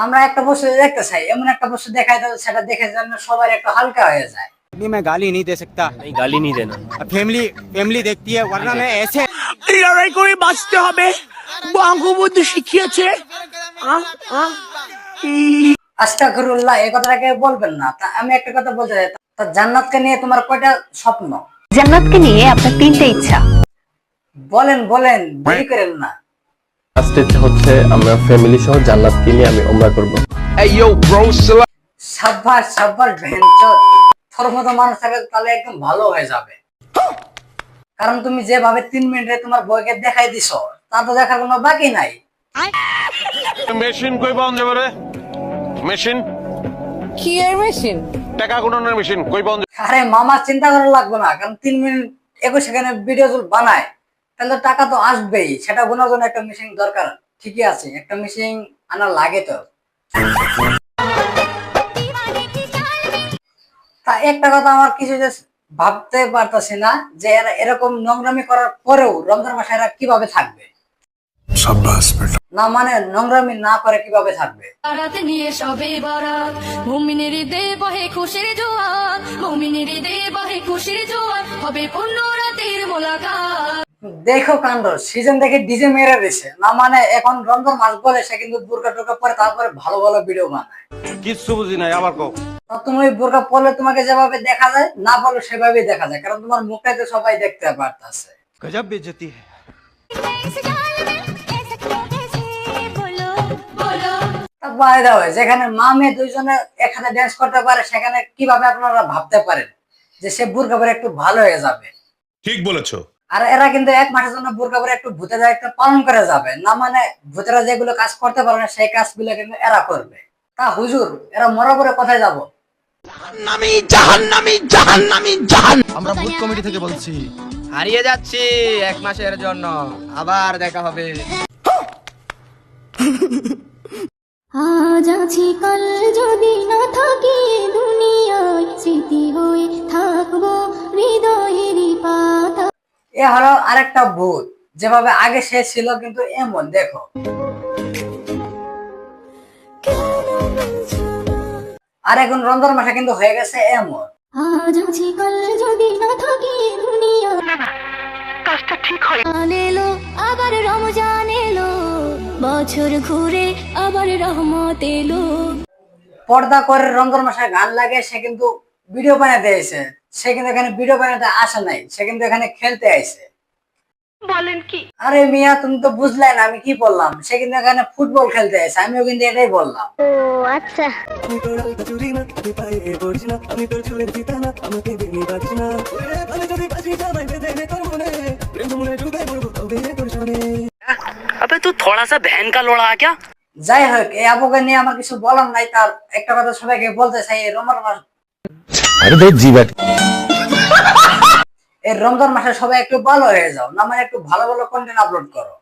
আমরা একটা বস্তু দেখতে চাই এমন একটা বস্তু দেখাই দাও সেটা দেখে যেন সবার একটু হালকা হয়ে যায় अभी मैं गाली नहीं दे सकता नहीं गाली नहीं देना फैमिली फैमिली देखती है वरना मैं ऐसे লড়াই করে বাঁচতে হবে বঙ্গবন্ধু শিখিয়েছে আহ, আহ, ই- আস্তাগফিরুল্লাহ এই কথাটাকে বলবেন না তা আমি একটা কথা বলতে চাই তা জান্নাতকে নিয়ে তোমার কয়টা স্বপ্ন জান্নাতকে নিয়ে আপনার তিনটে ইচ্ছা বলেন বলেন দেরি করেন না ইচ্ছা হচ্ছে আমরা ফ্যামিলি সহ জান্নাত কিনে আমি ওমরা করব। সাব্বাস সাব্বাস ভেঞ্চর। মানুষ তাহলে একদম ভালো হয়ে যাবে। কারণ তুমি যেভাবে তিন মিনিটে তোমার বইকে দেখাই দিছো তা তো দেখার কোনো বাকি নাই। মেশিন কই পাওয়া যাবে রে? মেশিন? কি এর মেশিন? টাকা গুণনের মেশিন কই পাওয়া আরে মামা চিন্তা করা লাগবে না কারণ তিন মিনিট একুশ সেকেন্ডে ভিডিও বানায়। তাহলে টাকা তো আসবেই সেটা গোনার জন্য একটা মেশিন দরকার। ঠিকই আছে একটা মেশিন আনা লাগে তো। তা একটা কথা আমার কিছু যে ভাবতে পারতাছি না যে এরা এরকম নোংরামি করার পরেও রমজান মাসে এরা কীভাবে থাকবে? না মানে নোংরামি না করে কীভাবে থাকবে? নিয়ে সবে বারাত মুমিনের দে বহে খুশির জোয়ার মুমিনের দে বহে খুশির জোয়ার হবে পূর্ণ রাতের মোলাকাত। দেখো কাণ্ড সিজন দেখে ডিজে মেরে দিছে না মানে এখন রঙ্গর মাছ বলে সে কিন্তু বোরকা টোরকা পরে তারপরে ভালো ভালো ভিডিও বানায়। কিচ্ছু বুঝি নাই আবার কও। তুমি পরলে তোমাকে যেভাবে দেখা যায় না সেভাবেই দেখা যায় কারণ তোমার সবাই দেখতে গজব বেজতি যেখানে মা মেয়ে দুইজনে এখানে ড্যান্স করতে পারে সেখানে কীভাবে আপনারা ভাবতে পারেন যে সে বোরকা পরে একটু ভালো হয়ে যাবে? ঠিক বলেছ। আর এরা কিন্তু এক মাসের জন্য বোরকা পরে একটু ভূতের দায়িত্ব পালন করে যাবে। না মানে ভূতেরা যেগুলো কাজ করতে পারে না সেই কাজগুলো কিন্তু এরা করবে। তা হুজুর এরা মরা করে কোথায় যাব? জাহান্নামী জাহান্নামী জাহান্নামী জাহান আমরা ভূত কমিটি থেকে বলছি। হারিয়ে যাচ্ছি এক মাসের জন্য। আবার দেখা হবে। আজ আছি কাল যদি না থাকি দুনিয়ায় স্মৃতি হয়ে থাকব এ হলো আরেকটা ভূত যেভাবে আগে সে ছিল কিন্তু এমন দেখো। আর এখন রমজান মাসে কিন্তু হয়ে গেছে এমন। আজ আছি কাল যদি না থাকি দুনিয়া। কাজটা ঠিক হয়। এলো আবার রমজান এলো। বছর ঘুরে আবার রহমত এলো। পর্দা করে রমজান মাসে গান লাগে সে কিন্তু ভিডিও বানাতে আইসে সে কিন্তু এখানে ভিডিও বানাতে আসে নাই সে কিন্তু এখানে খেলতে আসে বলেন কি? আরে মিয়া তুমি তো বুঝলে না আমি কি বললাম সে কিন্তু এখানে ফুটবল খেলতে আসে আমিও কিন্তু এটাই বললাম। ও আচ্ছা। আবে তুই থোড়া সা ভ্যান কা লড়া আ যাই হোক এই আবুকে নিয়ে আমার কিছু বলার নাই তার একটা কথা সবাইকে বলতে চাই রোমার এই রমজান মাসে সবাই একটু ভালো হয়ে যাও, না মানে একটু ভালো ভালো কন্টেন্ট আপলোড করো।